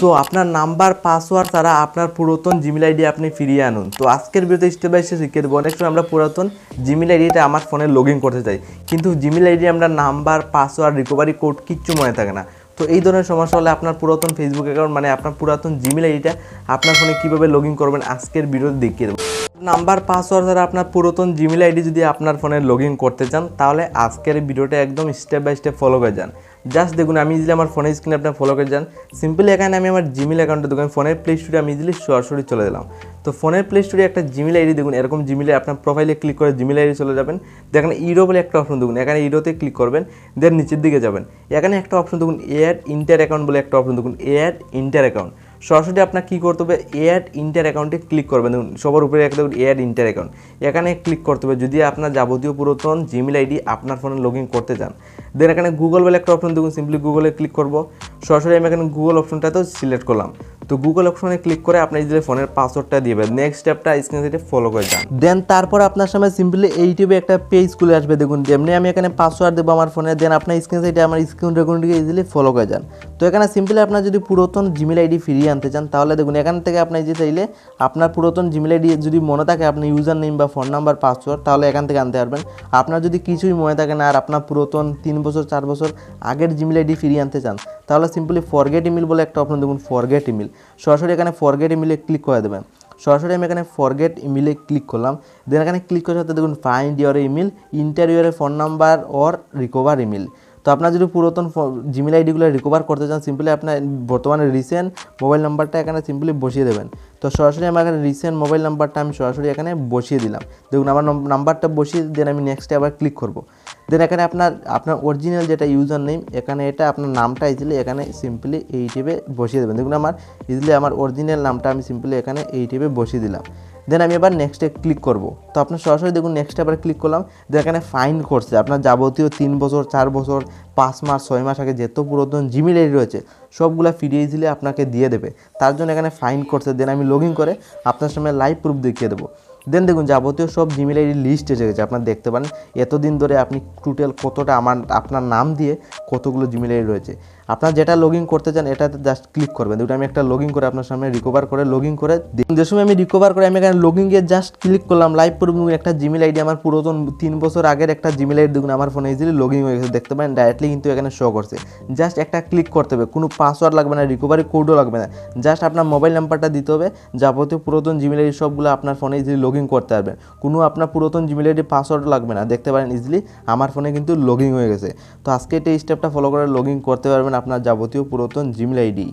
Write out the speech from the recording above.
So আপনার number password ছাড়া আপনার পুরাতন জিমেল আইডি আপনি ফিরিয়ে আনুন। তো আজকের ভিডিওতে স্টেপ বাই স্টেপ শিখিয়ে দেবো। অনেক সময় আমরা পুরাতন জিমেল আইডিটা আমার ফোনে লগ ইন করতে চাই। কিন্তু জিমেল আইডি আমরা নাম্বার পাসওয়ার্ড রিকভারি কোড কিচ্ছু মনে থাকে না। তো এই ধরনের সমস্যা হলে আপনার পুরাতন ফেসবুক অ্যাকাউন্ট মানে আপনার পুরাতন জিমেল আইডিটা আপনার ফোনে কীভাবে লগ ইন করবেন, আজকের ভিডিওতে দেখিয়ে দেবো। নাম্বার পাসওয়ার্ড ছাড়া আপনার পুরাতন জিমেল আইডি যদি আপনার ফোনে লগ করতে চান, তাহলে আজকের ভিডিওটা একদম স্টেপ বাই স্টেপ ফলো করে যান। জাস্ট দেখুন, আমি ইজিলি আমার ফোনের স্ক্রিনে আপনার ফলো করে যান। সিম্পলি এখানে আমি আমার জিমেল অ্যাকাউন্টে দেখুন ফোনের প্লে স্টোরে আমি ইজিলি সরাসরি চলে গেলাম তো ফোনের প্লে স্টোরে একটা জিমেল আইডি দেখুন, এরকম জিমেলে আপনার প্রোফাইলে ক্লিক করে জিমেল আইডি চলে যাবেন। দেখেন ইরো বলে একটা অপশন দেখুন, এখানে ইরোতে ক্লিক করবেন দেন নিচের দিকে যাবেন। এখানে একটা অপশন দেখুন এড ইন্টার অ্যাকাউন্ট বলে একটা অপশন দেখুন এড ইন্টার অ্যাকাউন্ট সরাসরি আপনার কী করতে হবে এড ইন্টার অ্যাকাউন্টে ক্লিক করবেন। দেখুন, সবার উপরে একটা এড ইন্টার অ্যাকাউন্ট এখানে ক্লিক করতে হবে, যদি আপনার যাবতীয় পুরাতন জিমেল আইডি আপনার ফোনে লগ ইন করতে চান। দেন এখানে গুগল বলে একটা অপশন দেখুন সিম্পলি গুগলে ক্লিক করব। সরাসরি আমি এখানে গুগল অপশনটাতেও সিলেক্ট করলাম। তো গুগল অপশনে ক্লিক করে আপনি যদি ফোনের পাসওয়ার্ডটা দিবেন। নেক্সট স্টেপটা স্ক্রিন থেকে ফলো করে যান। দেন তারপর আপনার সামনে সিম্পলি ইউটিউবে একটা পেজ খুলে আসবে। দেখুন, যেমনি আমি এখানে পাসওয়ার্ড দেবো আমার ফোনে দেন আপনার স্ক্রিন সেটে আমার স্ক্রিন রেকর্ডিংকে ইজিলি ফলো করে যান। তো এখানে সিম্পলি আপনার যদি পুরাতন জিমেল আইডি ফিরিয়ে আনতে চান, তাহলে দেখুন, এখান থেকে আপনি যে চাইলে আপনার পুরাতন জিমেল আইডি যদি মনে থাকে আপনি ইউজার নেম বা ফোন নাম্বার পাসওয়ার্ড তাহলে এখান থেকে আনতে পারবেন। আপনার যদি কিছুই মনে থাকে না আর আপনার পুরাতন তিন বছর, চার বছর আগের জিমেল আইডি ফিরিয়ে আনতে চান, তাহলে সিম্পলি ফরগেট ইমেল বলে একটা অপশন দেখুন ফরগেট ইমেল সরাসরি এখানে ফরগেট ইমেলে ক্লিক করে দেবেন। সরাসরি আমি এখানে ফরগেট ইমেলে ক্লিক করলাম। দেন এখানে ক্লিক করার সাথে দেখুন find your email enter phone number or recover email তো আপনার যদি পুরাতন জিমেল আইডিগুলো রিকভার করতে চান সিম্পলি আপনার বর্তমানে রিসেন্ট মোবাইল নাম্বারটা এখানে সিম্পলি বসিয়ে দেবেন। তো সরাসরি আমার এখানে রিসেন্ট মোবাইল নাম্বারটা আমি সরাসরি এখানে বসিয়ে দিলাম। দেখুন, আমার নাম্বারটা বসিয়ে দেন, আমি নেক্সটে আবার ক্লিক করব। দেন এখানে আপনার আপনার অরিজিনাল যেটা ইউজার নেম এখানে এটা আপনার নামটা ইজিলি এখানে সিম্পলি এই টিপে বসিয়ে দেবেন। দেখুন, আমার ইজিলি আমার অরিজিনাল নামটা আমি সিম্পলি এখানে এই টিপে বসিয়ে দিলাম। দেন আমি এবার নেক্সটে ক্লিক করব। তো আপনার সরাসরি দেখুন নেক্সটে আবার ক্লিক করলাম। দেন এখানে ফাইন করছে। আপনার যাবতীয় তিন বছর, চার বছর, পাঁচ মাস, ছয় মাস আগে যেত পুরাতন জিমেল আইডি রয়েছে, সবগুলো ফিরিয়ে দিলে আপনাকে দিয়ে দেবে। তার জন্য এখানে ফাইন করছে। দেন আমি লগ করে আপনার সামনে লাইভ প্রুফ দেখিয়ে দেবো। দেন দেখুন, যাবতীয় সব জিমেল আইডি লিস্ট এসে গেছে। আপনার দেখতে পারেন, এতদিন ধরে আপনি টোটাল কতটা আমার আপনার নাম দিয়ে কতগুলো জিমেল আইডি রয়েছে। আপনার যেটা লগ করতে চান এটাতে জাস্ট ক্লিক করবেন। দুটো আমি একটা লগ করে আপনার সামনে রিকভার করে লগ করে। যে সময় আমি রিকভার করে আমি এখানে লগ ইন গিয়ে জাস্ট ক্লিক করলাম লাইভ প্রুফ একটা জিমেল আইডি আমার পুরাতন তিন বছর আগের একটা জিমেল আইডি দেখুন, আমার ফোনে ইজিলি লগ হয়ে গেছে। দেখতে পারেন ডাইরেক্টলি কিন্তু এখানে শো করছে। জাস্ট একটা ক্লিক করতে হবে। কোনো পাসওয়ার্ড লাগবে না রিকভারি কোডও লাগবে না। জাস্ট আপনার মোবাইল নাম্বারটা দিতে হবে। যাবতীয় পুরাতন জিমেল আইডি সবগুলো আপনার ফোনে ইজিলি লগ করতে পারবেন। কোনো আপনার পুরাতন জিমেল আইডি পাসওয়ার্ড লাগবে না। দেখতে পারেন ইজিলি আমার ফোনে কিন্তু লগ হয়ে গেছে। তো আজকে এই স্টেপটা ফলো করে লগ করতে পারবেন। আপনার যাবতীয় পুরাতন জিমেল আইডি।